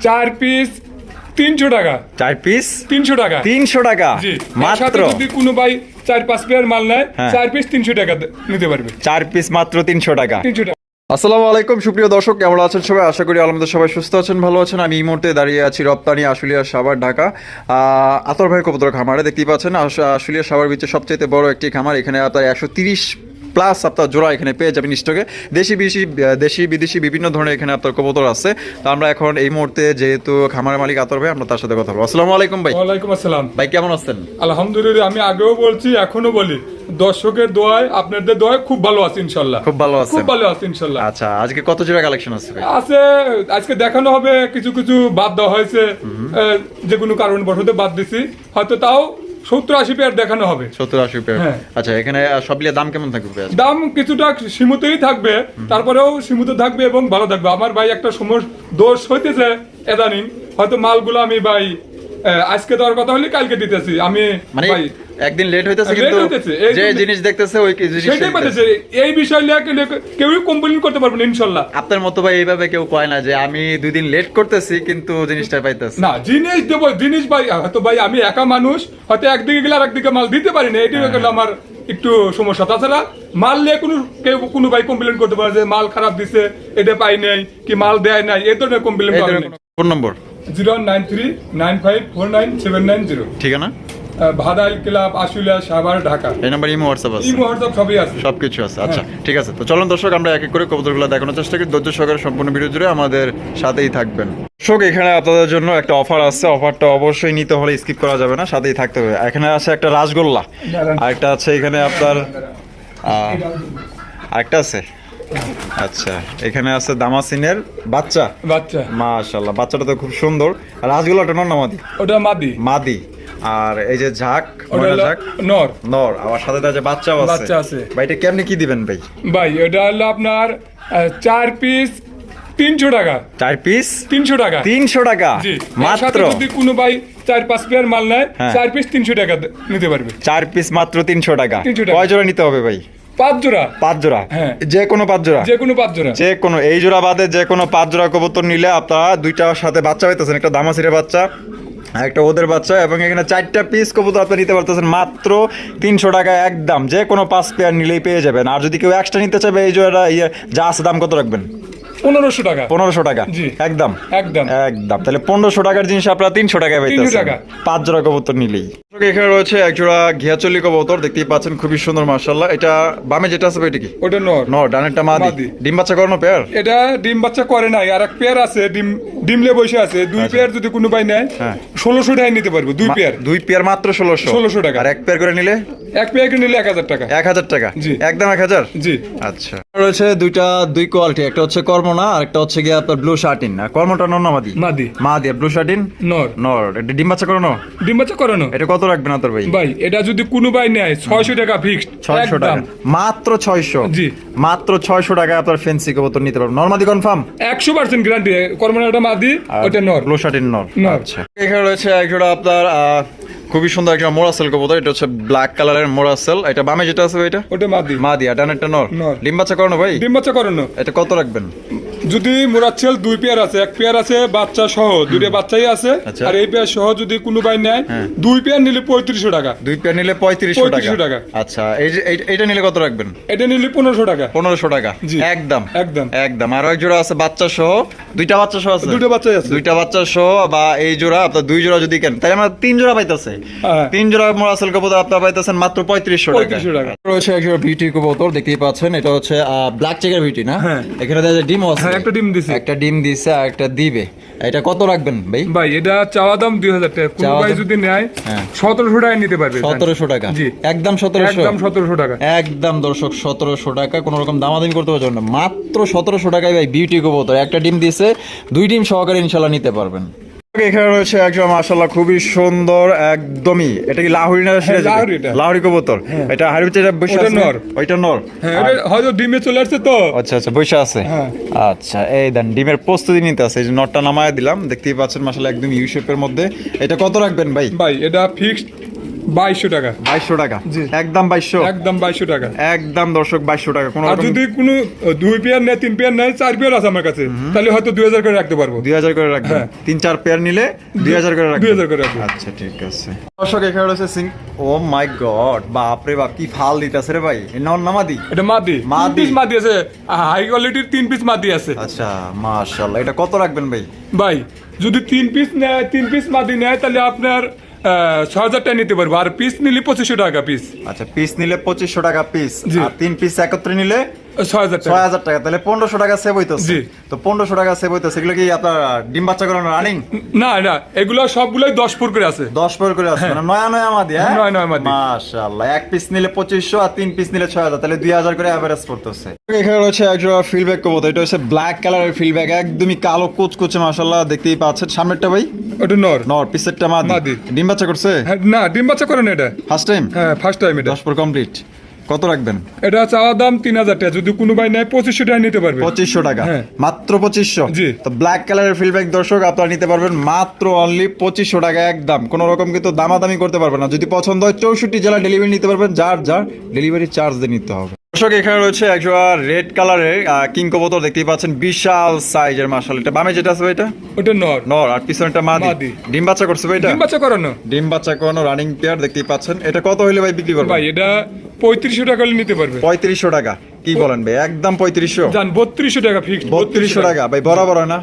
চার পিস তিনশো টাকা। চার পিস তিনশো টাকা। তিনশো টাকা। মাত্র। যদি কোনো ভাই চার পাঁচ পেয়ার মাল নেয় হ্যাঁ। চার পিস তিনশো টাকা নিতে পারবে। চার পিস মাত্র তিনশো টাকা। তিনশো টাকা। আসসালামু আলাইকুম সুপ্রিয় দর্শক কেমন আছেন সবাই? আশা করি আলহামদুলিল্লাহ সবাই সুস্থ আছেন ভালো আছেন। আমি এই মুহূর্তে দাঁড়িয়ে আছি রপ্তানি আশুলিয়া সাভার ঢাকা। আহ, আতর ভাই কবুতর খামারে দেখতেই পাচ্ছেন আশ- আশুলিয়া সাভার বিচে সবচেয়ে বড় একটি খামার। এখানে আপনার একশো তিরিশ প্লাস আপনার জোড়া এখানে পেয়ে যাবেন স্টকে। দেশি বিদেশি দেশি বিদেশি বিভিন্ন ধরনের এখানে আপনার কবুতর আছে। তো আমরা এখন এই মুহূর্তে যেহেতু খামারের মালিক আতর ভাই আমরা তার সাথে কথা বলব। আসসালামু আলাইকুম ভাই। ওয়ালাইকুম আসসালাম। ভাই কেমন আছেন? আলহামদুলিল্লাহ আমি আগেও বলছি এখনও বলি। দর্শকের দোয়ায় আপনাদের দোয়ায় খুব ভালো আছে ইনশাল্লাহ। খুব ভালো খুব ভালো আছে ইনশাল্লাহ। আচ্ছা আজকে কত জোড়া কালেকশন আছে ভাই? আছে আজকে দেখানো হবে কিছু কিছু বাদ দেওয়া হয়েছে। যে কোনো কারণ বশত বাদ দিছি। হয়তো তাও সত্তর আশি পেয়ার দেখানো হবে। সত্তর আশি পেয়ার হ্যাঁ। আচ্ছা এখানে আহ, সব দাম কেমন থাকবে দাম কিছুটা সীমিতই থাকবে তারপরেও সীমিত থাকবে এবং ভালো থাকবে। আমার ভাই একটা সময় দোষ হইতেছে এদানিং। হয়তো মালগুলো আমি ভাই আজকে দেওয়ার কথা হলে কালকে দিতেছি। আমি মানে ভাই একদিন লেট হইতেছে কিন্তু যে জিনিস দেখতেছে ওই জিনিস সেটাই বলতেছে এই বিষয় নিয়ে কেউ- কেউই কমপ্লেন করতে পারবে না ইনশাল্লাহ। আপনার মতো ভাই এইভাবে কেউ কয় না যে আমি দুই দিন লেট করতেছি কিন্তু জিনিসটা পাইতেছি। না জিনিস দেবো জিনিস ভাই হয়তো ভাই আমি একা মানুষ হয়তো একদিকে গেলে আর একদিকে মাল দিতে পারি না এটাই হ্যাঁ। গেলে আমার একটু সমস্যা। তাছাড়া মাল নিয়ে কোনো কেউ কোনো ভাই কমপ্লেন করতে পারে যে মাল খারাপ দিছে এটা পাই নাই কি মাল দেয় নাই এই ধরনের complain phone number zero nine three nine five four nine seven nine zero. ঠিকানা? ভাদাইল ক্লাব আশুলিয়া সাভার ঢাকা। এই নাম্বার ইমো হোয়াটসঅ্যাপ আছে। এই মুহূর্তে সবই আছে। সবকিছু আছে। আচ্ছা হ্যাঁ। ঠিক আছে। তো চলুন দর্শক আমরা এক এক করে কবুতরগুলো দেখানোর চেষ্টা করি। ধৈর্য সহকারে সম্পূর্ণ ভিডিও জুড়ে আমাদের সাথেই থাকবেন। দর্শক এখানে আপনাদের জন্য একটা অফার আছে। অফারটা অবশ্যই নিতে হলে স্কিপ করা যাবে না সাথেই থাকতে হবে। এখানে আছে একটা রাসগোল্লা আরেকটা আছে এখানে আপনার আরেকটা আছে? আচ্ছা এখানে আছে দামাসিনের বাচ্চা। বাচ্চা। মাশাল্লাহ বাচ্চাটা তো খুব সুন্দর। রাসগোল্লাটা নর নামাদি ওটা মাদি। মাদি। আর এই যে ঝাক ময়না ঝাক? নর। নর। আমার সাথে বাচ্চাও আছে। বাচ্চা আছে। ভাই এটা কেমনি কি দিবেন ভাই? ভাই এটা হলো আপনার চার পিস তিনশো টাকা। চার পিস তিনশো টাকা। তিনশো টাকা? মাত্র? যদি কোনো ভাই চার পাঁচ পেয়ার মাল নেয় হ্যাঁ। চার পিস তিনশো টাকা নিতে পারবে। চার পিস মাত্র তিনশো টাকা। 300 টাকা। কয় জোড়া নিতে হবে ভাই? পাঁচ জোড়া। পাঁচ জোড়া? হ্যাঁ। যে কোনো পাঁচ জোড়া? যে কোনো পাঁচ জোড়া। যে কোনো এই জোড়া বাদে যে কোনো পাঁচ জোড়া কবুতর নিলে আপনারা দুইটার সাথে বাচ্চা পাইতেছেন একটা দামাসিরের বাচ্চা একটা ওদের বাচ্চা এবং এখানে চারটা পিস কবুতর আপনি নিতে পারতেছেন মাত্র তিনশো টাকা একদম। যে কোনো পাঁচ পেয়ার নিলেই পেয়ে যাবেন। আর যদি কেউ এক্সট্রা নিতে চাবে এই জোড়াটা ইয়ে যা আছে দাম কত রাখবেন? পনেরোশো টাকা। পনেরোশো টাকা? একদম? একদম। একদম। তাহলে পনেরোশো টাকার জিনিস আপনারা তিনশো টাকায় পাঁচ জোড়া কবুতর নিলেই। এখানে রয়েছে এক জোড়া ঘিয়াচল্লি কবুতর দেখতেই পাচ্ছেন খুবই সুন্দর মার্শাল্লাহ এটা বামে যেটা আছে এটা কি? ওটা নর। ন ডানেরটা মাদি। মাদি। ডিম বাচ্চা করানো পেয়ার? এটা ডিম বাচ্চা করে নাই আর এক পেয়ার আছে ডিম ডিমলে বসে আছে। দুই পেয়ার যদি কোনো ভাই নেয় হ্যাঁ। ষোলোশো টাকায় নিতে পারবে দুই পেয়ার। দুই পেয়ার মাত্র ষোলোশো। 1600 টাকা। আর এক পেয়ার করে নিলে? এক পেয়ারকে নিলে এক হাজার টাকা। এক হাজার টাকা? জি। একদম এক হাজার? জি। আচ্ছা। রয়েছে দুইটা দুই কোয়ালিটি একটা হচ্ছে কর্মনা আর একটা হচ্ছে গিয়ে আপনার ব্লু শার্টিন। কর্মটা নর না মাদি? মাদি। মা দিয়ে ব্লু শার্টিন? নর। নর। এটা ডিম বাচ্চা করানো? ডিম বাচ্চা করানো। এটা কত রাখবেন ভাই? ভাই এটা যদি কোনো ভাই নেয় ছয়শো টাকা ফিক্সড ছয়শো টাকা। মাত্র ছয়শো। জি। মাত্র ছয়শো টাকায় আপনার ফেন্সি কবুতর নিতে পারবেন। নর্মাদি কনফার্ম একশো পার্সেন্ট গ্যারান্টি কর্মনাটা মাদি ওটা নর। নর। নর। আচ্ছা। এখানে রয়েছে একজোড়া আপনার খুবই সুন্দর একটা মোরাসেল কবুতর। এটা হচ্ছে ব্ল্যাক কালারের মোরাসেল। এটা বামে যেটা আছে এটা? ওটা মাদি। মা দিয়া ডানেরটা নর। নর। ডিম বাচ্চা করানো ভাই? ডিম বাচ্চা করানো। এটা কত রাখবেন? যদি মোরাচ্ছেল দুই পেয়ার আছে এক পেয়ার আছে বাচ্চা সহ দুইটা বাচ্চাই আছে আচ্ছা। আর এই পেয়ার সহ যদি কোনো ভাই নেয় হ্যাঁ। দুই পেয়ার নিলে পঁয়ত্রিশশো টাকা। দুই পেয়ার নিলে পঁয়ত্রিশশো টাকা। আচ্ছা এই যে এই- নিলে কত রাখবেন? এটা নিলে পনেরোশো টাকা। পনেরোশো টাকা। একদম। একদম। একদম। আর এক জোড়া আছে বাচ্চা সহ। দুইটা বাচ্চা সহ আছে? দুইটা বাচ্চাই আছে। দুইটা বাচ্চা সহ বা এই জোড়া আপনার দুই জোড়া যদি কেন তাহলে আমরা তিন জোড়া পাইতেছে। হ্যাঁ। তিন জোড়া মোরাসেল কবুতর আপনার পাইতেছেন মাত্র পঁয়ত্রিশশো টাকা। রয়েছে এক জোড়া ভিটি কবুতর দেখতেই পাচ্ছেন। এটা হচ্ছে ব্ল্যাক চেকের ভিটি না? হ্যাঁ। এখানে দেখা যায় ডিম আছে। একটা ডিম দিছে। একটা ডিম দিছে আর একটা দিবে। এটা কত রাখবেন ভাই? ভাই এটা চাওয়া দাম দুই হাজার টাকা। কোন ভাই যদি নেয় হ্যাঁ। সতেরোশো টাকা নিতে পারবে সতেরোশো টাকা। জি। একদম সতেরোশো। একদম সতেরোশো টাকা। একদম দর্শক সতেরোশো টাকা। কোনো রকম দামাদামি করতে পারবেন না। মাত্র সতেরোশো টাকায় ভাই বিউটি কবুতর একটা ডিম দিছে দুই ডিম সহকারে ইনশাল্লাহ নিতে পারবেন। এখানে রয়েছে একজন মাশাল্লাহ খুবই সুন্দর একদমই এটা কি লাহুরি না? লাহুরি লাহুরি কবুতর। এটা হাড়ি এটা আছে? নর। ওইটা নর। হ্যাঁ হয়তো ডিমে চলে আসছে তো। আচ্ছা আচ্ছা বসে আছে। হ্যাঁ। আচ্ছা এই দেন ডিমের প্রস্তুতি নিতে আছে। এই যে নরটা নামায় দিলাম দেখতেই পাচ্ছেন মাসাল্লাহ একদম ইউ শেপের মধ্যে। এটা কত রাখবেন ভাই? ভাই এটা ফিক্সড বাইশশো টাকা। বাইশশো টাকা? একদম বাইশশো? একদম বাইশশো টাকা। একদম দর্শক বাইশশো টাকা। কোনো আর যদি কোনো দুই পেয়ার নেয় তিন পেয়ার নেয় চার পেয়ার আছে আমার কাছে। তাহলে হয়তো দুই হাজার করে রাখতে পারব। দুই হাজার করে রাখবেন? হ্যাঁ। তিন চার পেয়ার নিলে দুই হাজার করে রাখবেন? দুই হাজার করে রাখব। আচ্ছা ঠিক আছে। দর্শক এখানে রয়েছে সিং ও মাই গড বাপ রে বাপ কি ফাল দিতেছে রে ভাই। নামাদি এটা মাদি। মাদি। পিস মাদি আছে। হাই কোয়ালিটির তিন পিস মাদি আছে। আচ্ছা মাশাআল্লাহ। এটা কত রাখবেন ভাই? ভাই যদি তিন পিস নেয় তিন পিস মাদি নেয় তাহলে আপনার ছ হাজার টাকা নিতে পারব। আর পিস নিলে পঁচিশশো টাকা পিস আচ্ছা পিস নিলে পঁচিশশো টাকা পিস আর তিন পিস একত্রে নিলে ছয় টাকা। হাজার টাকা তাহলে পনেরোশো টাকা সেভ হইতেছে। তো পনেরোশো টাকা সেভ হইতেছে এগুলো কি আপনার ডিম বাচ্চা করানো রানিং না না এগুলো সবগুলোই দশ ফুট করে আছে। দশ পর করে আসবে মানে নয়া নয়া মাদি হ্যাঁ? নয়া নয়া মাদি। মাশাআল্লাহ এক পিস নিলে পঁচিশশো আর তিন পিস নিলে ছয় হাজার তাহলে দুই হাজার করে অ্যাভারেজ পড়তেছে। এখানে রয়েছে একজোড়া ফিল্ডব্যাক কবুতর এটা হচ্ছে ব্ল্যাক কালারের একদমই কালো কুচকুচে মাশাআল্লাহ দেখতেই পাচ্ছেন। সামনেরটা ভাই? ওটা নর। নর পিসেরটা মাদি। মাদি। ডিম বাচ্চা করছে? হ্যাঁ, না ডিম বাচ্চা করেন এটা। ফার্স্ট টাইম হ্যাঁ ফার্স্ট টাইম এটা। দশ পর কমপ্লিট কত রাখবেন? এটা চাওয়া দাম তিন হাজার টাকা। যদি কোনো ভাই নেয় পঁচিশশো টাকা নিতে পারবে। পঁচিশশো টাকা। হ্যাঁ। মাত্র পঁচিশশো? জি। তো ব্ল্যাক কালারের ফিল্ডব্যাক দর্শক আপনারা নিতে পারবেন মাত্র অনলি পঁচিশশো টাকা একদম। কোনো রকম কিন্তু দামাদামি করতে পারবেন না। যদি পছন্দ হয় চৌষট্টি জেলা ডেলিভারি নিতে পারবেন। যার যার ডেলিভারি চার্জ দিয়ে নিতে হবে। দর্শক এখানে রয়েছে একজোড়া রেড কালারের কিং কবুতর দেখতেই পাচ্ছেন বিশাল সাইজের মাসাল এটা বামে যেটা আছে এটা? ওটা নর। নর। আর পিছনেটা মাদি। ডিম বাচ্চা করছে ভাই এটা? ডিম বাচ্চা করানো। ডিম বাচ্চা করানো রানিং পেয়ার দেখতেই পাচ্ছেন। এটা কত হইলে ভাই বিক্রি করবেন? ভাই এটা পঁয়ত্রিশশো টাকা হলে নিতে পারবে। পঁয়ত্রিশশো টাকা। কি বলেন ভাই? একদম পঁয়ত্রিশশো? যান বত্রিশশো টাকা ফিক্সড বত্রিশশো টাকা। ভাই বরাবর না?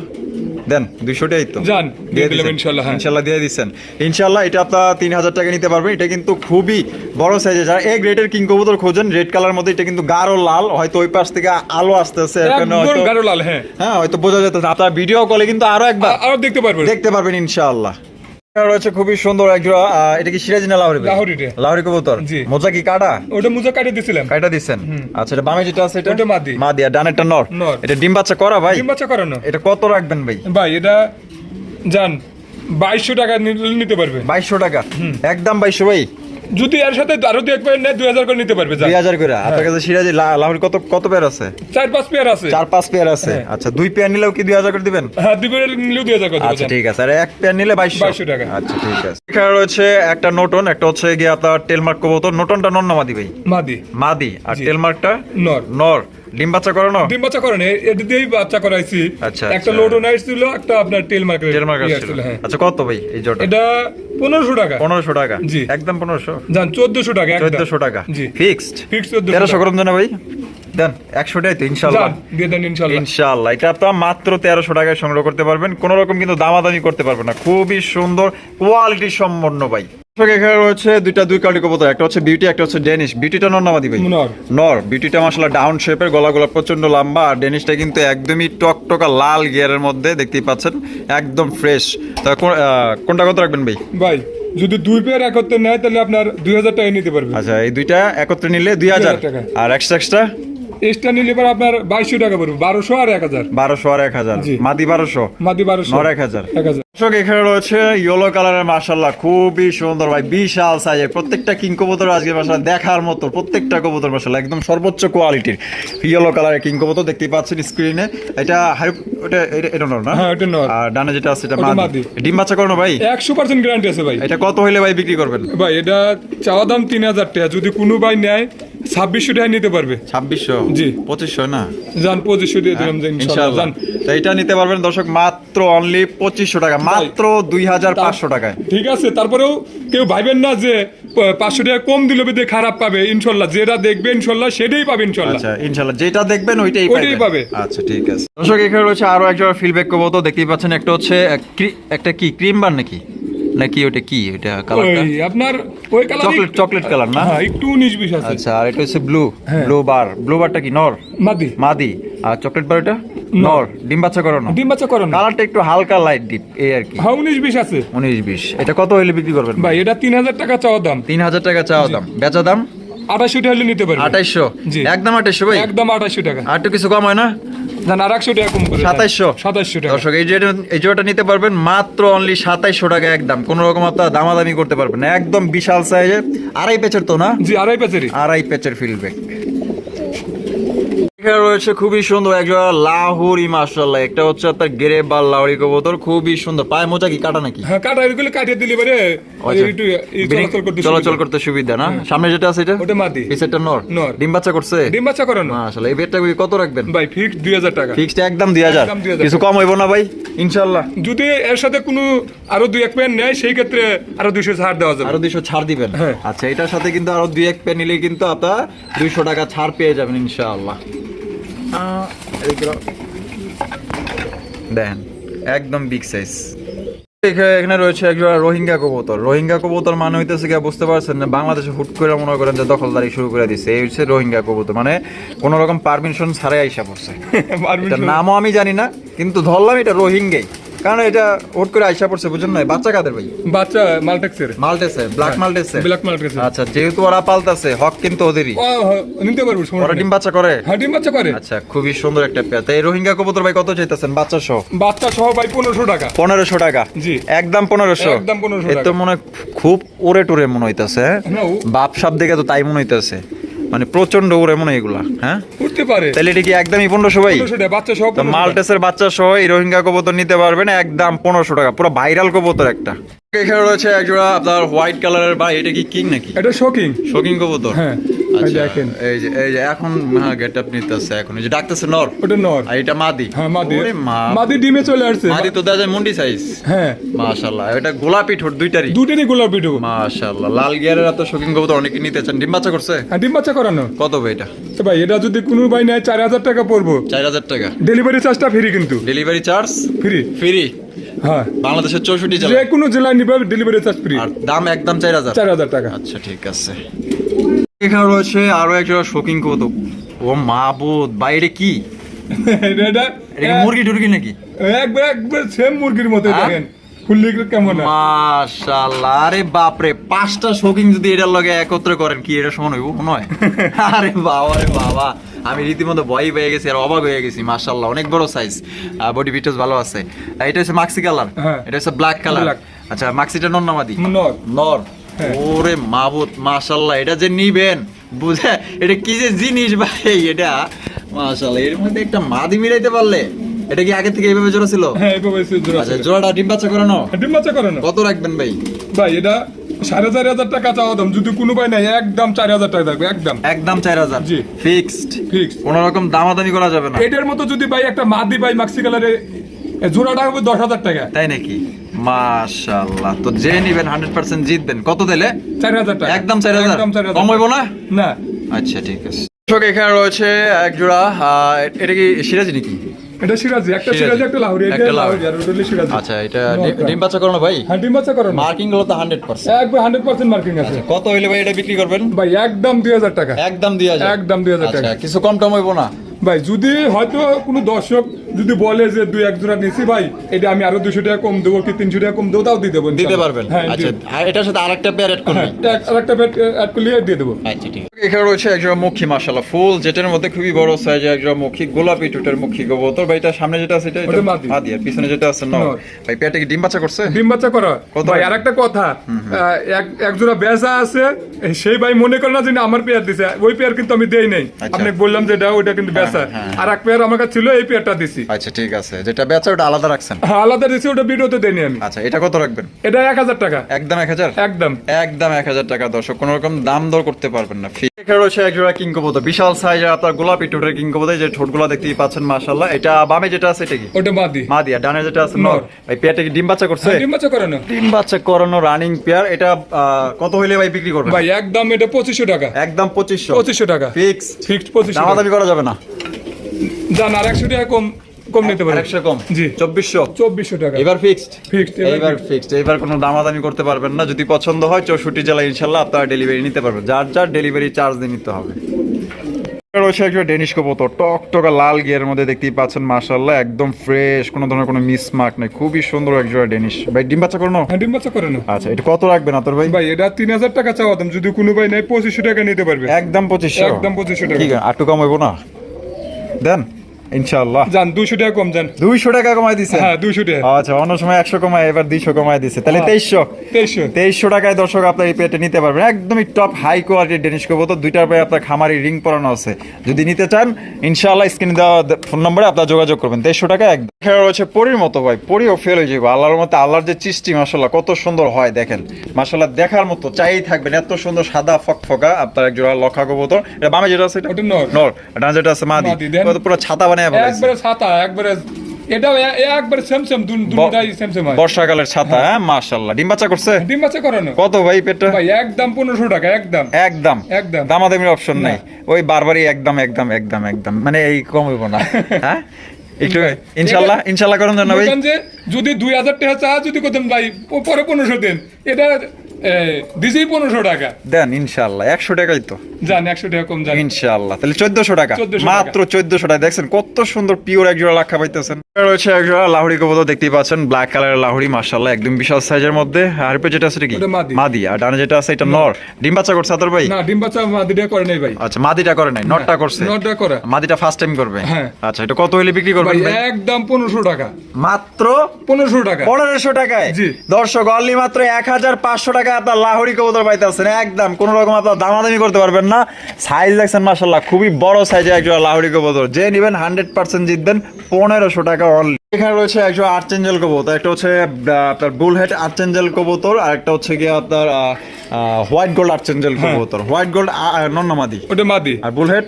দেন দুইশোটাই তো। যান, দিয়ে দিলাম ইনশাল্লাহ, হ্যাঁ। ইনশাল্লাহ দিয়ে দিচ্ছেন ইনশাল্লাহ এটা আপনার তিন হাজার টাকা নিতে পারবেন। এটা কিন্তু খুবই বড় সাইজে যারা এক রেটের কিং কবুতর খোঁজেন রেড কালার মধ্যে এটা কিন্তু গাঢ় লাল। হয়তো ওই পাশ থেকে আলো আসতেছে গাঢ় লাল হ্যাঁ। হ্যাঁ হয়তো বোঝা যেত আপনার ভিডিও কলে কিন্তু আরও একবার আরও দেখতে পারবে দেখতে পারবেন ইনশাআল্লাহ এখানে রয়েছে খুবই সুন্দর একজোড়া এটা কি সিরাজি না লাহরি লাহরি লাহোরি কবুতর। মোজা কি কাটা? ওটা মুজা কাটিয়ে দিছিলাম। কাটা দিচ্ছেন আচ্ছা এটা বামে যেটা আছে এটা? ওটা মাদি। মাদি আর ডানেরটা নর। এটা ডিম বাচ্চা করা ভাই? ডিম বাচ্চা করানো। এটা কত রাখবেন ভাই? ভাই এটা যান বাইশশো টাকা নিতে পারবে। বাইশশো টাকা। একদম বাইশশো ভাই। যদি এর সাথে আরও দু এক পেয়ার নেয় দুই হাজার করে নিতে পারবে দুই হাজার করে। আপনার কাছে সিরাজি কত কত পেয়ার আছে? চার পাঁচ পেয়ার আছে। চার পাঁচ পেয়ার আছে। হ্যাঁ। আচ্ছা দুই পেয়ার নিলেও কি দুই হাজার করে দিবেন? হ্যাঁ দুই পেয়ার নিলেও দুই হাজার করে আচ্ছা ঠিক আছে। আর এক পেয়ার নিলে বাইশশো। 2200 টাকা। আচ্ছা ঠিক আছে। এখানে রয়েছে একটা নোটন একটা হচ্ছে গিয়ে আপনার টেলমার্ক কবুতর। নোটনটা নর না মাদি ভাই? মাদি। মাদি। আর। টেলমার্কটা নর। নর। ডিম বাচ্চা করানো ডিম বাচ্চা করেন এটা দিয়েই বাচ্চা করাইছি। আচ্ছা, একটা আচ্ছা। লোডো নাইট ছিল একটা আপনার টেল মার্কেট টেলমার্ক ছিল। হ্যাঁ। আচ্ছা কত ভাই এই জোটা এটা পনেরোশো টাকা। পনেরোশো টাকা? জি। একদম পনেরোশো? যান চোদ্দশো টাকা একদম। চোদ্দশো টাকা। জি। ফিক্সড ফিক্স চোদ্দশো তেরোশো করুন না ভাই। দেন একশোটাই তো ইনশাল্লাহ। দিয়ে দেন ইনশাল্লাহ। এটা আপনার মাত্র তেরোশো টাকায় সংগ্রহ করতে পারবেন। কোন রকম কিন্তু দামাদামি করতে পারবেন না। খুবই সুন্দর কোয়ালিটি সম্পন্ন ভাই। এখানে রয়েছে দুইটা দুই কাটি কবুতর একটা হচ্ছে বিউটি একটা হচ্ছে ডেনিশ বিউটিটা নর নামাদি ভাই? নর। নর। বিউটিটা মাসালা ডাউন শেপের গলা গলা প্রচণ্ড লম্বা আর ডেনিশটা কিন্তু একদমই টকটকা লাল গিয়ারের মধ্যে দেখতেই পাচ্ছেন একদম ফ্রেশ তা কোনটা কত রাখবেন ভাই? ভাই যদি দুই পেয়ার একত্রে নেয় তাহলে আপনার দুই হাজার টাকা নিতে পারবে আচ্ছা এই দুইটা একত্রে নিলে দুই হাজার। আর এক্সট্রা এক্সট্রা এক্সট্রা নিলে আপনার বাইশশো টাকা পড়বে বারোশো আর এক হাজার। বারোশো আর এক হাজার। মাদি বারোশো। মাদি বারোশো। নর এক হাজার। এক হাজার। দর্শক এখানে রয়েছে ইয়েলো কালারের মাশাল্লাহ খুবই সুন্দর ভাই বিশাল সাইজের প্রত্যেকটা কিং কবুতর আজকে মাশাল্লাহ দেখার মতো প্রত্যেকটা কবুতর মাশাল্লাহ একদম সর্বোচ্চ কোয়ালিটির ইয়েলো কালারের কিং কবুতর দেখতেই পাচ্ছেন স্ক্রিনে এটা হাই ওটা এটা- এটা নর না? হ্যাঁ, ওটা নর। আর ডানে যেটা আছে এটা মাদি। ডিম বাচ্চা করো ভাই? একশো পার্সেন্ট গ্যারান্টি আছে ভাই। এটা কত হইলে ভাই বিক্রি করবেন? ভাই এটা চাওয়া দাম তিন হাজার টাকা। যদি কোনো ভাই নেয় ছাব্বিশশো টাকা নিতে পারবে। ছাব্বিশশো? জি। পঁচিশশো না? যান পঁচিশশো দিয়ে দিলাম যে ইনশাল্লাহ। যান। তো এটা নিতে পারবেন দর্শক মাত্র অনলি পঁচিশশো টাকা মাত্র দুই হাজার পাঁচশো টাকায়। ঠিক আছে তারপরেও কেউ ভাইবেন না যে পাঁচশো টাকা কম দিলে বেদে খারাপ পাবে ইনশাল্লাহ। যেটা দেখবে ইনশাল্লাহ সেটাই পাবে ইনশাল্লাহ। আচ্ছা ইনশাল্লাহ। যেটা দেখবেন ওইটাই ওইটাই পাবে। আচ্ছা ঠিক আছে। দর্শক এখানে রয়েছে আরও একজন ফিডব্যাক করব তো দেখতেই পাচ্ছেন একটা হচ্ছে একটা কি ক্রিম বার নাকি? নাকি ওটা কি? ওটা কালারটা আপনার ওই কালার চকলেট চকলেট কালার না? হ্যাঁ একটু উনিশ বিশ আছে। আচ্ছা আর এটা হচ্ছে ব্লু। ব্লু বার ব্লু বারটা কি? নর? মাদি। মাদি। আর চকলেট বার এটা? নর। ডিম বাচ্চা করানো? ডিম বাচ্চা করেন। কালারটা একটু হালকা লাইট ডিপ এই আর কি। হ্যাঁ উনিশ বিশ আছে। উনিশ বিশ। এটা কত হইলে বিক্রি করবেন ভাই? এটা তিন হাজার টাকা চাওয়া দাম। তিন হাজার টাকা চাওয়া দাম। বেচা দাম? আঠাশশো টাকা হলে নিতে পারবে আঠাইশশো? জি। একদম আঠাইশশো ভাই? একদম আঠাশশো টাকা। আর একটু কিছু কম হয় না? জান আর একশো টাকা কম করে সাতাইশশো। সাতাশশো টাকা। দর্শক এই যে এই জোড়াটা নিতে পারবেন মাত্র অনলি সাতাইশশো টাকা একদম। কোনো রকম আপনার দামাদামি করতে পারবেন একদম বিশাল সাইজের আড়াই পেচের তো না? জি আড়াই আড়াই পেচের ফিল্ডব্যাক এখানে রয়েছে খুবই সুন্দর একজোড়া লাহুরি মাশাল্লাহ একটা হচ্ছে আপনার গেরে বা লাউরি কবুতর খুবই সুন্দর। পায়ে মোজা কি কাটা নাকি? হ্যাঁ কাটা এগুলো কাটিয়ে দিলে পারে আচ্ছা। চলাচল করতে সুবিধা। না? সামনে যেটা আছে এটা? ওটা মাদি। পিছেরটা নর। নর। ডিম বাচ্চা করছে? ডিম বাচ্চা করানো। মাশাল্লাহ এই বেডটা কত রাখবেন? ভাই ফিক্স দুই হাজার টাকা। ফিক্সড একদম দুই হাজার। একদম 2000 কিছু কম হইব না ভাই? ইনশাল্লাহ যদি এর সাথে কোনো আরও দুই এক প্যান্ট নেয় সেই ক্ষেত্রে আরও দুইশো ছাড় দেওয়া যাবে। আরও দুইশো ছাড় দিবেন? হ্যাঁ। আচ্ছা এটার সাথে কিন্তু আরও দুই এক পেন নিলে কিন্তু আপনার দুইশো টাকা ছাড় পেয়ে যাবেন ইনশাআল্লাহ। দেন একদম বিগ সাইজ এখানে রয়েছে একজন রোহিঙ্গা কবুতর। রোহিঙ্গা কবুতর মানে হইতেছে কি বুঝতে পারছেন না বাংলাদেশে হুট করে মনে করেন যে দখলদারি শুরু করে দিছে। এই হচ্ছে রোহিঙ্গা কবুতর মানে কোন রকম পারমিশন ছাড়াই আইসা পড়ছে। নামও আমি জানি না কিন্তু ধরলাম এটা রোহিঙ্গাই। কারণ এটা হুট করে আইসা পড়ছে বুঝুন না বাচ্চা কাদের ভাই? বাচ্চা মালটেক্সের। মাল্টেসে ব্ল্যাক মাল্টেসে ব্ল্যাক মালটেক্সের। আচ্ছা যেহেতু ওরা পালতাছে হক কিন্তু ওদেরই। নিতে পারব ওরা ডিম বাচ্চা করে? হ্যাঁ ডিম বাচ্চা করে। আচ্ছা খুবই সুন্দর একটা পেয়ার তাই রোহিঙ্গা কবুতর ভাই কত চাইতেছেন? বাচ্চা সহ? বাচ্চা সহ ভাই পনেরোশো টাকা। পনেরোশো টাকা? জি। একদম পনেরোশো? একদম 1500 এর তো টাকা। মনে হয় খুব ওরে টোরে মনে হইতাছে। হ্যাঁ? বাপ সাপ দেখে তো তাই মনে হইতাছে। মানে প্রচণ্ড ওর মনে হয় এগুলা হ্যাঁ? উঠতে পারে। তাহলে এটা কি একদমই পনেরোশো ভাই? বাচ্চা সহ তো 1500 মাল্টেসের বাচ্চা সহ এই রোহিঙ্গা কবুতর নিতে পারবে না একদম পনেরোশো টাকা পুরো ভাইরাল কবুতর একটা। এখানে রয়েছে একজোড়া আপনার হোয়াইট কালারের বা এটা কি কিং নাকি? এটা শোকিং। শোকিং কবুতর। হ্যাঁ, দেখেন। এই যে এই যে এখন গেট আপ নিতেছে এখন। এই যে ডাকতেছে নর। ওটা নর। আর এটা মাদি। হ্যাঁ মাদি। ওরে মা। মাদি ডিমে চলে আসছে। মাদি তো মুন্ডি সাইজ হ্যাঁ। মাশাআল্লাহ এটা গোলাপি ঠোঁট দুইটারই। দুটেরই গোলাপি ডুবো মাশাআল্লাহ লাল গিয়ারের কবুতর অনেকে নিতে চান। ডিম বাচ্চা করছে? হ্যাঁ ডিম বাচ্চা করানো। কত ভাই এটা? তো ভাই এটা যদি কোনো ভাই নেয় চার হাজার টাকা পড়ব। চার হাজার টাকা। ডেলিভারি চার্জটা ফ্রি কিন্তু। ডেলিভারি চার্জ ফ্রি ফ্রি হ্যাঁ। বাংলাদেশের চৌষট্টি যে কোনো জেলায় নিবে ডেলিভারি চার্জ ফ্রি আর দাম একদম চার হাজার। চার হাজার টাকা। আচ্ছা ঠিক আছে। এখানে রয়েছে আরও শৌখিন কবুতর ও মাবুদ বাইরে কি? এটা এটা মুরগি টুরগি নাকি? একবার একবার সেম মুরগির মতো হ্যাঁ? দেখেন। ফুললি কেমন মাশাআল্লাহ আরে বাপরে পাঁচটা শৌখিন যদি এটার লগে একত্রে করেন কি এটা সমান হইব? আরে বাবা রে বাবা আমি রীতিমতো ভয় পেয়ে গেছি আর অবাক হয়ে গেছি মাশাআল্লাহ অনেক বড় সাইজ বডি ফিটনেস ভালো আছে। এটা হচ্ছে মাক্সি কালার হ্যাঁ। এটা হচ্ছে ব্ল্যাক কালার আচ্ছা মাক্সিটা নন নামাদি নর। নর। ওরে মাবুত মাশাআল্লাহ এটা যে নিবেন বুঝে? এটা কি যে জিনিস ভাই এটা? মাশাআল্লাহ এর মধ্যে একটা মাদি মিলাইতে পারলে এটা কি আগে থেকে এইভাবে জোড়া ছিল? হ্যাঁ এভাবে এসে জোড়া আচ্ছা জোড়াটা ডিম বাচ্চা করানো? ডিম বাচ্চা করানো। কত রাখবেন ভাই? ভাই এটা সাড়ে চার হাজার টাকা চাওয়া দাম যদি কোনো ভাই নাই একদম চার হাজার টাকা থাকবে একদম একদম চার হাজার? জি। ফিক্সড? ফিক্স কোন রকম দামাদামি করা যাবে না। এটার মতো যদি ভাই একটা মাদি ভাই মাক্সি কালারে জোড়াটা হবে দশ হাজার টাকা। তাই নাকি? মাশাআল্লাহ। তো যে নিবেন হান্ড্রেড পার্সেন্ট জিতবেন। কত দিলে? চার হাজার টাকা। একদম চার হাজার? কম হইব না? না। আচ্ছা ঠিক আছে। এখানে রয়েছে এক জোড়া এটা কি সিরাজি নাকি? এটা সিরাজি একটা সিরাজি। সিরাজি একটা লাহোরি। এটা লাহোরি। লাহোরি আর ওটা সিরাজি। আচ্ছা এটা ডিম বাচ্চা করানো ভাই? হ্যাঁ ডিম বাচ্চা করানো। মার্কিংগুলো তো একবার মার্কিং আছে। কত হইলে ভাই এটা বিক্রি করবেন? ভাই একদম দুই হাজার টাকা। একদম 2000 টাকা। আচ্ছা কিছু কম টম হইব না? ভাই যদি হয়তো কোনো দর্শক যদি বলে যে দুই এক জোড়া নিছি ভাই এটা আমি আরও দুশো টাকা কম দেবো কি তিনশো টাকা কম দেবো তাও দিয়ে দেবো দিতে পারবেন। হ্যাঁ আচ্ছা এটার সাথে আরেকটা পেয়ার হ্যাঁ করবেন আরেকটা বেড অ্যাড করলে দিয়ে দেবো। আচ্ছা ঠিক এখানে রয়েছে একজন মুখী মাশাআল্লাহ ফুল যেটার মধ্যে খুবই বড় সাইজে মুখী গোলাপি টুটের মুখী কবুতর। ভাই এটা সামনে যেটা আছে এটা মাদি। আর পিছনে যেটা আছে নর। ভাই পেটে কি ডিম বাচ্চা করছে? ডিম বাচ্চা করা? ভাই আর একটা কথা আহ, এক এক জোড়া বেচা আছে সেই ভাই মনে করে না যে আমার পেয়ার দিছে। ওই পেয়ার কিন্তু আমি দেই নাই। আচ্ছা। আপনাকে বললাম যে এটা ওইটা কিন্তু বেচা। হ্যাঁ, আর এক পেয়ার আমার কাছে ছিল এই পেয়ারটা দিছি। আচ্ছা ঠিক আছে। যেটা বেচা ওটা আলাদা রাখছেন? হ্যাঁ, আলাদা দিছি ওটা ভিডিওতে দেয়নি আমি। আচ্ছা এটা কত রাখবেন? এটা এক হাজার টাকা। একদম এক হাজার? একদম। একদম এক হাজার টাকা দর্শক কোন রকম দাম দর করতে পারবেন না। এখানে রয়েছে এক জোড়া বিশাল সাইজের আপনার গোলাপি টুটের কিং কবুতর যে ঠোঁটগুলো দেখতেই পাচ্ছেন মাশাআল্লাহ। এটা বামে যেটা আছে এটা কি? ওটা দিয়া ডানে যেটা আছে নর। নর। ভাই পেটে কি ডিম বাচ্চা করছে? ডিম বাচ্চা করানো। ডিম বাচ্চা করানো রানিং পেয়ার এটা আহ, কত হইলে ভাই বিক্রি করবেন? ভাই একদম এটা পঁচিশশো টাকা। একদম পঁচিশশো। পঁচিশশো টাকা। ফিক্সড ফিক্সড পঁচিশশো টাকা। দামাদামি করা যাবে না। জান আর একশো টাকা কম। কম নিতে পারে একশো কম। জি। চব্বিশশো। চব্বিশশো টাকা। এবার ফিক্সড ফিক্সড এইবার ফিক্সড এইবার কোনো দামাদামি করতে পারবেন না। যদি পছন্দ হয় চৌষট্টি জেলায় ইনশাল্লাহ আপনারা ডেলিভারি নিতে পারবেন। যার যার ডেলিভারি চার্জ দিয়ে নিতে হবে। রয়েছে একজন ডেনিশ কবুতর টক টকা লাল গিয়ার মধ্যে দেখতেই পাচ্ছেন মাশাল্লাহ একদম ফ্রেশ কোনো ধরনের কোনো মিস মার্ক নেই। খুবই সুন্দর একজোড়া ডেনিশ ভাই ডিম বাচ্চা করনো হ্যাঁ ডিম বাচ্চা করানো আচ্ছা এটা কত রাখবেন আতর ভাই? ভাই এটা তিন হাজার টাকা চাওয়া দাম। যদি কোনো ভাই নাই পঁচিশশো টাকা নিতে পারবে। একদম পঁচিশশো। একদম 2500 টাকা। ঠিক আছে আটটু কম হইব না? দেন। ইনশাআল্লাহ। যান দুশো টাকা কম যান দুইশো টাকা কমাই দিছে? হ্যাঁ টাকা। আচ্ছা অন্য সময় একশো কমায় এবার দুইশো কমায় দিছে। তাহলে হ্যাঁ। তেইশশো। তেইশশো। তেইশশো টাকায় দর্শক আপনার এই পেটে নিতে পারবেন। একদমই টপ হাই কোয়ালিটির ডেনিশ কবুতর। দুইটার পরে আপনার খামারি রিং পরানো আছে। যদি নিতে চান ইনশাআল্লাহ স্ক্রিনে দেওয়া ফোন নম্বরে আপনার যোগাযোগ করবেন। টাকা একদম। রয়েছে পরির মতো ভাই। পরিও ফেল হয়ে যাবে। আল্লাহর মতো আল্লাহর যে চিষ্টি মাসাল্লাহ কত সুন্দর হয় দেখেন। মাসাল্লাহ দেখার মতো চাই থাকবেন। এত সুন্দর সাদা ফকফকা আপনার এক জোড়া লক্ষা কবুতর। এটা বামে যেটা আছে এটা? নর। নর। ডান যেটা আছে মাদি। মাদি, দেন। কত পুরো ছাতা বানায়। একবারে ছাতা একবারে এটাও এ- এ সেম সেম দুটাই সেম সেম বর্ষাকালের ছাতা হ্যাঁ। ডিম বাচ্চা করছে? ডিম বাচ্চা করানো কত ভাই পেটটা? ভাই একদম পনেরোশো টাকা একদম। একদম। একদম। দামাদামির অপশন নাই। ওই বারবারই একদম একদম একদম একদম। মানে এই কম হইব না। হ্যাঁ? একটু করেন না ভাই। যদি দুই হাজার টাকা চা যদি করতেন ভাই পরে পনেরোশো দিন। এটা দিছেই পনেরোশো টাকা। দেন ইনশাল্লাহ একশো টাকাই তো। যান একশো টাকা কম যান ইনশাল্লাহ তাহলে চোদ্দশো টাকা। মাত্র চোদ্দশো টাকা। দেখছেন কত সুন্দর পিওর এক জোড়া লাক্ষা পাইতেছেন। রয়েছে এক লাহুড়ি কবুতর দেখতেই পাচ্ছেন। ব্ল্যাক কালারের লাহুড়ি মাশাল্লাহ একদম বিশাল সাইজের মধ্যে। আর পে যেটা আছে কি? মাদি। মাদি। আর ডানে যেটা আছে এটা নর। ডিম বাচ্চা করছে আতর ভাই? না ডিম বাচ্চা মাদিটা করে নেই ভাই। আচ্ছা মাদিটা করে নাই। নটটা করছে। করা। মাদিটা ফার্স্ট টাইম করবে? হ্যাঁ। আচ্ছা এটা কত হইলে বিক্রি করবেন ভাই একদম পনেরোশো টাকা। মাত্র পনেরোশো টাকা। পনেরোশো টাকায়? জি। দর্শক অনলি মাত্র এক হাজার পাঁচশো পাঁচশো টাকা আপনার লাহোরি কবুতর পাইতেছেন, একদম কোনো রকম আপনার দামাদামি করতে পারবেন না। সাইজ দেখছেন মাসাল্লাহ খুবই বড় সাইজের একজন লাহরি কবুতর। যে নেবেন হান্ড্রেড পার্সেন্ট জিতবেন, পনেরোশো টাকা অনলি এখানে রয়েছে একজন আর্চেঞ্জেল কবুতর একটা হচ্ছে আপনার বুলহেড আর্চেঞ্জেল কবুতর আর একটা হচ্ছে গিয়ে আপনার হোয়াইট গোল্ড আর্চেঞ্জেল কবুতর। হোয়াইট গোল্ড নন্নামাদি ওটা মাদি। আর বুলহেড?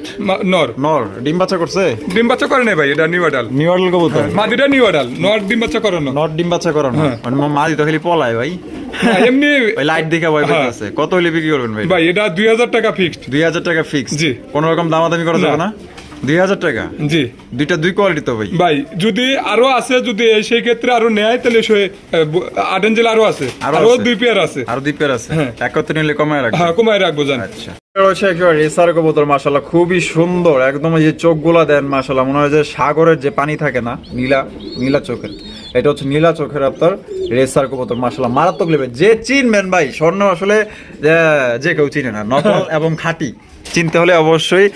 নর। নর। ডিম বাচ্চা করছে? ডিম বাচ্চা করে নেই ভাই এটা নিউ আডাল নিউ আডাল কবুতর? মাদিটা নিউ আডাল নর ডিম বাচ্চা করানো নট ডিম বাচ্চা করানো হ্যাঁ। মানে মাদি তো খালি পলায় ভাই। হ্যাঁ, এমনি ওই লাইট দেখে ভয় হ্যাঁ। পেতেছে কত হলে বিক্রি করবেন ভাই? ভাই এটা দুই হাজার টাকা ফিক্সড দুই হাজার টাকা ফিক্সড জি। কোন রকম দামাদামি করা যাবে না। দুই হাজার টাকা? জি। দুইটা দুই কোয়ালিটি তো ভাই। ভাই যদি আরও আছে যদি সেই ক্ষেত্রে আরও নেয় তাহলে সে আটেঞ্জেল আরও আছে। আরও দুই পেয়ার আছে। আরও দুই পেয়ার আছে? হ্যাঁ। একত্রে নিলে কমায় রাখবে হ্যাঁ কমায় রাখব জান। আচ্ছা। রয়েছে কবুতর খুবই সুন্দর। একদম এই যে চোখগুলা দেন মাশাল্লাহ মনে হয় যে সাগরের যে পানি থাকে না নীলা নীলা চোখের এটা হচ্ছে নীলা চোখের আপনার রেসার কবুতর মাশাল্লাহ মারাত্মক লেবে যে চিনবেন ভাই স্বর্ণ আসলে যে- যে কেউ চিনে না নকল এবং খাঁটি। চিনতে হলে অবশ্যই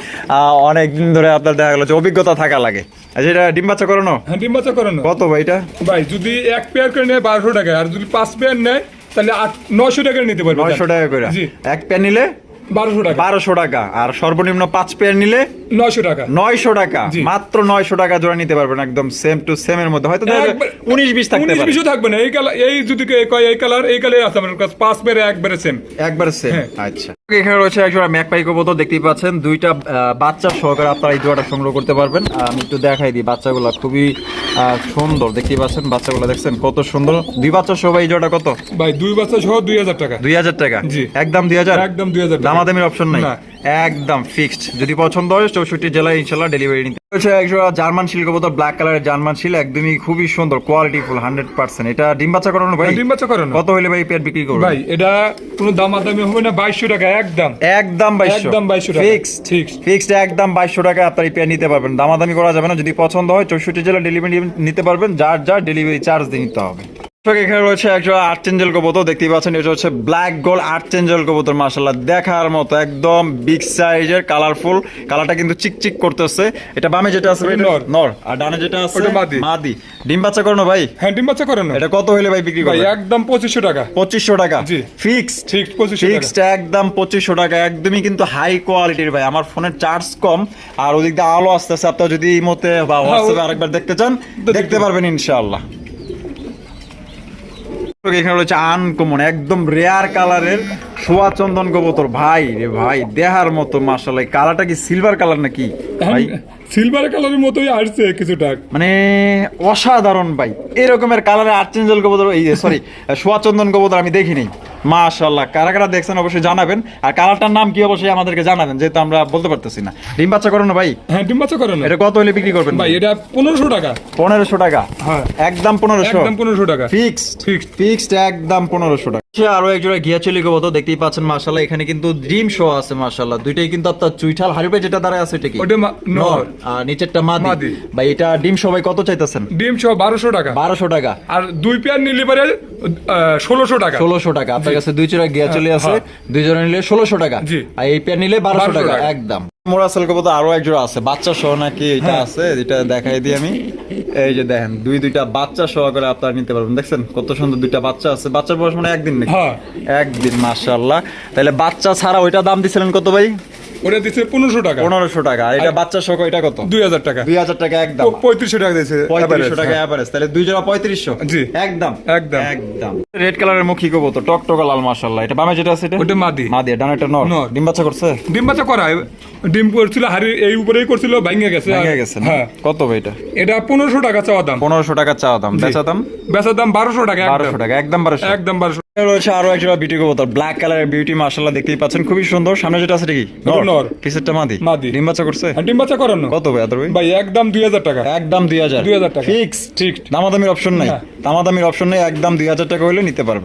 অনেক দিন ধরে আপনার দেখা গেল যে অভিজ্ঞতা থাকা লাগে। আচ্ছা এটা ডিম বাচ্চা করানো হ্যাঁ ডিম বাচ্চা করানো কত ভাই এটা? ভাই যদি এক পেয়ার করে নেয় বারোশো টাকা আর যদি পাঁচ পেয়ার নেয় তাহলে আট নয়শো টাকা নিতে পারবে। নয়শো টাকা করে। এক পেয়ার নিলে বারোশো টাকা। বারোশো টাকা। আর সর্বনিম্ন পাঁচ পেয়ার নিলে নয়শো টাকা। নয়শো টাকা। মাত্র নয়শো টাকা জোড়া নিতে পারবেন একদম সেম টু সেম এর মধ্যে। হয়তো উনিশ বিশ থাকতে উনিশ বিশও থাকবে না। এই কালার এই যদি কয় এই কালার এই কালার আছে আমার কাছে। পাঁচ পেয়ারে একবারে সেম একবার সেম। আচ্ছা। এখানে রয়েছে একজোড়া ম্যাকপাই কবুতর দেখতেই পাচ্ছেন। দুইটা বাচ্চা সহকারে আপনারা এই জোড়াটা সংগ্রহ করতে পারবেন। আমি একটু দেখাই দিই। বাচ্চাগুলো খুবই সুন্দর। দেখতেই পাচ্ছেন বাচ্চাগুলো দেখছেন? কত সুন্দর। দুই বাচ্চা সহ এই জোড়া কত? ভাই দুই বাচ্চা সহ দুই হাজার টাকা। দুই হাজার টাকা? জি। একদম দুই হাজার? একদম দুই হাজার দামাদামির অপশন নাই। একদম ফিক্সড যদি পছন্দ হয় চৌষট্টি জেলায় ইনশাল্লাহ ডেলিভারি নিতে হচ্ছে একজোড়া জার্মান শিল কবুতর ব্ল্যাক কালারের জার্মান শিল একদমই খুবই সুন্দর কোয়ালিটি ফুল হান্ড্রেড পার্সেন্ট এটা ডিম বাচ্চা করানো ভাই? ডিম বাচ্চা করানো। কত হইলে ভাই পেট বিক্রি করবে ভাই এটা কোনো দামাদামি হবে না বাইশশো টাকা একদম। একদম বাইশশো। একদম 2200 টাকা। ফিক্সড ফিক্সড একদম বাইশশো টাকা আপনার এই পেয়ার নিতে পারবেন। দামাদামি করা যাবে না যদি পছন্দ হয় চৌষট্টি জেলা ডেলিভারি নিতে পারবেন যার যার ডেলিভারি চার্জ দিয়ে নিতে হবে। এখানে রয়েছে একজন আর্চেঞ্জেল কবুতর দেখতেই পাচ্ছেন এটা হচ্ছে ব্ল্যাক গোল্ড আর্চেঞ্জেল কবুতর মাশাল্লাহ দেখার মতো একদম বিগ সাইজের কালারফুল কালারটা কিন্তু চিকচিক করতেছে। এটা বামে যেটা আছে নর। নর আর ডানে যেটা আছে মাদি। ডিম বাচ্চা করানো ভাই। হ্যাঁ ডিম বাচ্চা করানো এটা কত হইলে ভাই বিক্রি করবে? একদম পঁচিশশো টাকা। পঁচিশশো টাকা। জি। ফিক্সড ঠিক পঁচিশশো টাকা। ফিক্সড একদম পঁচিশশো টাকা একদমই কিন্তু হাই কোয়ালিটির ভাই। আমার ফোনের চার্জ কম আর ওদিক দিয়ে আলো আসতেছে আপনার যদি এই মতে বা হোয়াটসঅ্যাপে আরেকবার দেখতে চান দেখতে দেখতে পারবেন ইনশাআল্লাহ। এখানে রয়েছে আনকমন একদম রেয়ার কালারের সোয়া চন্দন কবুতর। ভাই রে ভাই দেহার মতো মাসালাই কালারটা কি সিলভার কালার নাকি? ভাই। সিলভার কালারের মতোই আসছে কিছুটা। মানে অসাধারণ ভাই। এরকমের কালারের আর্চেঞ্জল কবুতর এই সরি সোয়াচন্দন কবুতর আমি দেখিনি। মাশাল্লাহ কারা কারা দেখছেন অবশ্যই জানাবেন। আর কালারটার নাম কি অবশ্যই আমাদেরকে জানাবেন যেহেতু আমরা বলতে পারতেছি না। ডিম বাচ্চা করো না ভাই। হ্যাঁ ডিম বাচ্চা করানো এটা কত হলে বিক্রি করবেন ভাই এটা পনেরোশো টাকা। পনেরোশো টাকা? হ্যাঁ। একদম পনেরোশো? একদম পনেরোশো টাকা। ফিক্সড ফিক্সড ফিক্সড একদম পনেরোশো টাকা। আরও এক জোড়া ঘিয়া চলি কবুতর দেখতেই পাচ্ছেন মাশাল্লাহ এখানে কিন্তু ড্রিম শো আছে মাশাল্লাহ দুইটাই কিন্তু আপনার চুইঠাল হারিপে যেটা দাঁড়ায় আছে এটা কি? ওটা নর। আর নিচেরটা মাদি। ভাই এটা ডিম সবাই কত চাইতেছেন? ডিম সহ বারোশো টাকা। বারোশো টাকা। আর দুই পেয়ার নিলে পারে ষোলোশো টাকা। ষোলোশো টাকা। আপনার কাছে দুই চোরা গিয়া চলে আছে হ্যাঁ। দুই জনে নিলে ষোলোশো টাকা। আর এই পেয়ার নিলে বারোশো 1200 টাকা। একদম। মোরাসেল কবুতর আরও একজোড়া আছে। বাচ্চা সহ নাকি এটা হ্যাঁ। আছে এটা দেখাই দিই আমি। এই যে দেখেন দুই দুইটা বাচ্চা সহ করে আপনারা নিতে পারবেন। দেখছেন কত সুন্দর দুইটা বাচ্চা আছে। বাচ্চার বয়স মানে একদিন নাকি? হ্যাঁ। একদিন মাশাআল্লাহ। তাহলে বাচ্চা ছাড়া ওইটা দাম দিছিলেন কত ভাই? ওটা দিচ্ছে পনেরোশো টাকা। পনেরোশো টাকা। এটা বাচ্চা সহ এটা কত? দুই হাজার টাকা। দুই হাজার টাকা একদম। পঁয়ত্রিশশো টাকা দিয়েছে পঁয়ত্রিশশো টাকা। অ্যাভারেজ তাহলে দুই জোড়া পঁয়ত্রিশশো? জি। একদম। একদম। একদম। রেড কালারের মুখী কবুতর? টকটকা লাল মাশাআল্লাহ। এটা বামে যেটা আছে এটা? ওটা মাদি। মাদি ডানাটা নর। নর। ডিম বাচ্চা করছে? ডিম বাচ্চা করা ডিম করছিল হাড়ি এই উপরেই করছিল ভাঙে গেছে ভেঙে গেছে হ্যাঁ। কত ভাই এটা? এটা পনেরোশো টাকা চাওয়া দাম। পনেরোশো টাকা চাওয়া দাম। বেচা দাম? বেচার দাম বারোশো টাকা বারোশো টাকা একদম বারোশো। একদম বারোশো রয়েছে আরও একটা বিউটি কবুতর। ব্ল্যাক কালারের বিউটি মাশাআল্লাহ দেখতেই পাচ্ছেন। খুবই সুন্দর। সামনে যেটা আছে কি? নর। কিসেরটা মাদি। মাদি। ডিম বাচ্চা করছে? আর ডিম বাচ্চা করানো কত ভাই আদর ভাই? একদম দুই হাজার টাকা। একদম দুই হাজার। 2000 টাকা। ফিক্স ঠিক দামাদামির অপশন নাই। না। দামাদামির অপশন নেই একদম দুই হাজার টাকা হলে নিতে পারবে।